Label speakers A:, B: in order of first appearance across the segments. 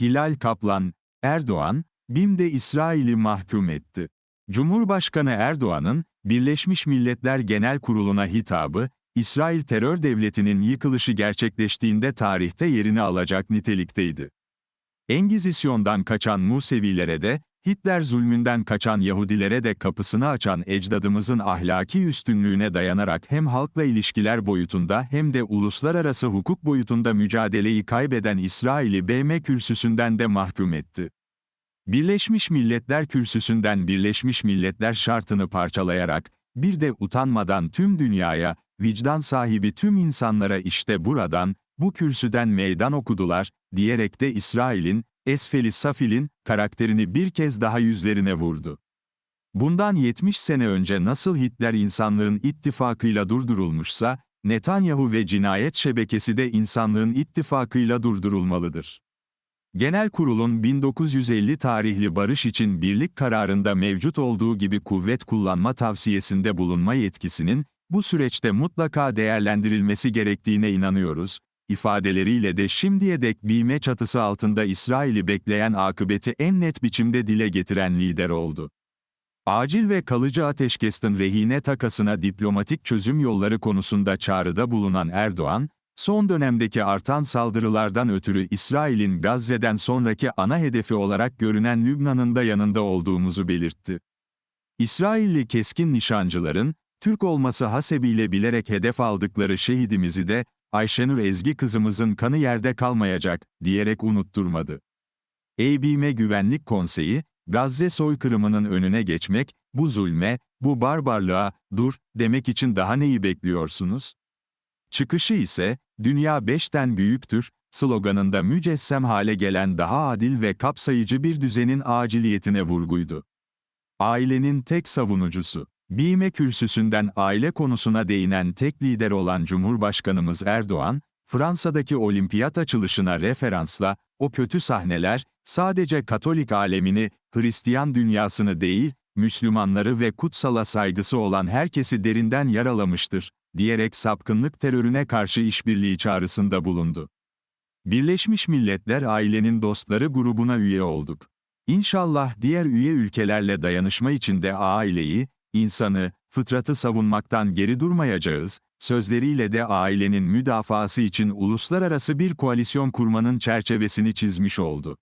A: Hilal Kaplan, Erdoğan, BİM'de İsrail'i mahkum etti. Cumhurbaşkanı Erdoğan'ın, Birleşmiş Milletler Genel Kurulu'na hitabı, İsrail terör devletinin yıkılışı gerçekleştiğinde tarihte yerini alacak nitelikteydi. Engizisyondan kaçan Musevilere de, Hitler zulmünden kaçan Yahudilere de kapısını açan ecdadımızın ahlaki üstünlüğüne dayanarak hem halkla ilişkiler boyutunda hem de uluslararası hukuk boyutunda mücadeleyi kaybeden İsrail'i BM kürsüsünden de mahkum etti. Birleşmiş Milletler kürsüsünden Birleşmiş Milletler şartını parçalayarak, bir de utanmadan tüm dünyaya, vicdan sahibi tüm insanlara işte buradan, bu kürsüden meydan okudular, diyerek de İsrail'in, Esfeli Safil'in, karakterini bir kez daha yüzlerine vurdu. Bundan 70 sene önce nasıl Hitler insanlığın ittifakıyla durdurulmuşsa, Netanyahu ve cinayet şebekesi de insanlığın ittifakıyla durdurulmalıdır. Genel Kurul'un 1950 tarihli barış için birlik kararında mevcut olduğu gibi kuvvet kullanma tavsiyesinde bulunma yetkisinin, bu süreçte mutlaka değerlendirilmesi gerektiğine inanıyoruz, ifadeleriyle de şimdiye dek BİME çatısı altında İsrail'i bekleyen akıbeti en net biçimde dile getiren lider oldu. Acil ve kalıcı ateşkesin rehine takasına diplomatik çözüm yolları konusunda çağrıda bulunan Erdoğan, son dönemdeki artan saldırılardan ötürü İsrail'in Gazze'den sonraki ana hedefi olarak görünen Lübnan'ın da yanında olduğumuzu belirtti. İsrailli keskin nişancıların, Türk olması hasebiyle bilerek hedef aldıkları şehidimizi de, Ayşenur Ezgi kızımızın kanı yerde kalmayacak, diyerek unutturmadı. EBM Güvenlik Konseyi, Gazze soykırımının önüne geçmek, bu zulme, bu barbarlığa, dur, demek için daha neyi bekliyorsunuz? Çıkışı ise, dünya beşten büyüktür, sloganında mücessem hale gelen daha adil ve kapsayıcı bir düzenin aciliyetine vurguydu. Ailenin tek savunucusu. BİME kürsüsünden aile konusuna değinen tek lider olan Cumhurbaşkanımız Erdoğan, Fransa'daki olimpiyat açılışına referansla, o kötü sahneler, sadece Katolik alemini, Hristiyan dünyasını değil, Müslümanları ve kutsala saygısı olan herkesi derinden yaralamıştır, diyerek sapkınlık terörüne karşı işbirliği çağrısında bulundu. Birleşmiş Milletler ailenin dostları grubuna üye olduk. İnşallah diğer üye ülkelerle dayanışma içinde aileyi, insanı, fıtratı savunmaktan geri durmayacağız, sözleriyle de ailenin müdafası için uluslararası bir koalisyon kurmanın çerçevesini çizmiş oldu.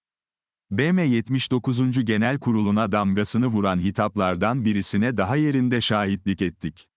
A: BM 79. Genel Kurulu'na damgasını vuran hitaplardan birisine daha yerinde şahitlik ettik.